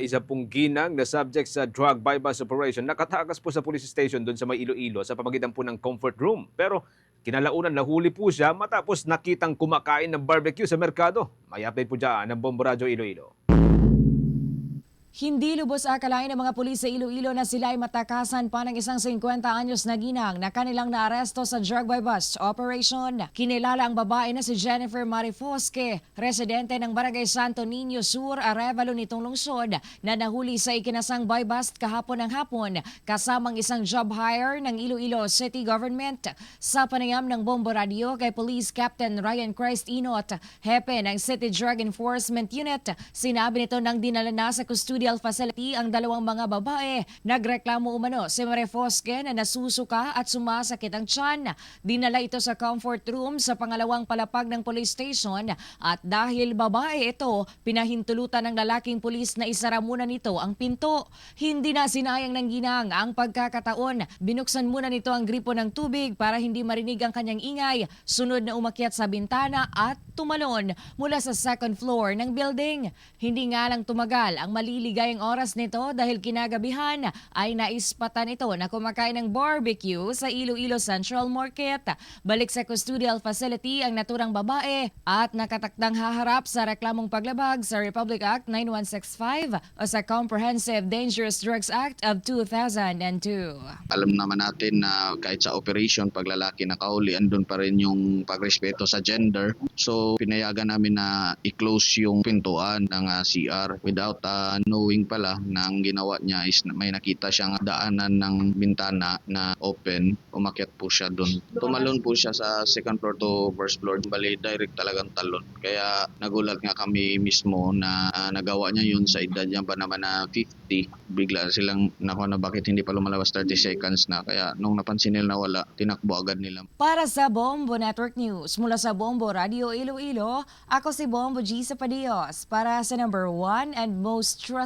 Isa pong ginang na subject sa drug bypass operation nakatakas po sa police station doon sa may Iloilo sa pamagitan po ng comfort room. Pero kinalaunan nahuli po siya matapos nakitang kumakain ng barbecue sa merkado. May update po dyan ng Bombo Radio Iloilo. Hindi lubos akalain ng mga pulis sa Iloilo na sila ay matakasan pa ng isang 50 anyos na ginang na kanilang naaresto sa drug by bust operation. Kinilala ang babae na si Jennifer Marifosque, residente ng Barangay Santo Niño Sur, Arevalo nitong lungsod, na nahuli sa ikinasang by bust kahapon ng hapon kasamang isang job hire ng Iloilo City Government. Sa panayam ng Bombo Radio kay Police Captain Ryan Christ Inot, hepe ng City Drug Enforcement Unit, sinabi nito nang dinala na sa custodial facility ang dalawang mga babae. Nagreklamo umano si Marefosque na nasusuka at sumasakit ang tiyan. Dinala ito sa comfort room sa pangalawang palapag ng police station at dahil babae ito, pinahintulutan ng lalaking pulis na isara muna nito ang pinto. Hindi na sinayang ng ginang ang pagkakataon. Binuksan muna nito ang gripo ng tubig para hindi marinig ang kanyang ingay. Sunod na umakyat sa bintana at tumalon mula sa second floor ng building. Hindi nga lang tumagal ang maliligayang oras nito dahil kinagabihan ay naispatan ito na kumakain ng barbecue sa Iloilo Central Market. Balik sa custodial facility ang naturang babae at nakatakdang haharap sa reklamong paglabag sa Republic Act 9165 o sa Comprehensive Dangerous Drugs Act of 2002. alam naman natin na kahit sa operation pag lalaki nakahuli andun pa rin yung pagrespeto sa gender so pinayagan namin na i-close yung pintuan ng ah, CR without ah, knowing pala na ang ginawa niya is may nakita siyang daanan ng bintana na open umakyat po siya doon tumalon po siya sa second floor to first floor. Bali direct talagang talon. Kaya nagulat nga kami mismo na ah, nagawa niya yun sa edad niya pa naman na 50 bigla silang nakuha na bakit hindi pa lumalabas 30 seconds na? Kaya nung napansin nila na wala tinakbo agad nila. Para sa Bombo Network News, mula sa Bombo Radio Iloilo, ako si Bombo G. Sapadios para sa number one and most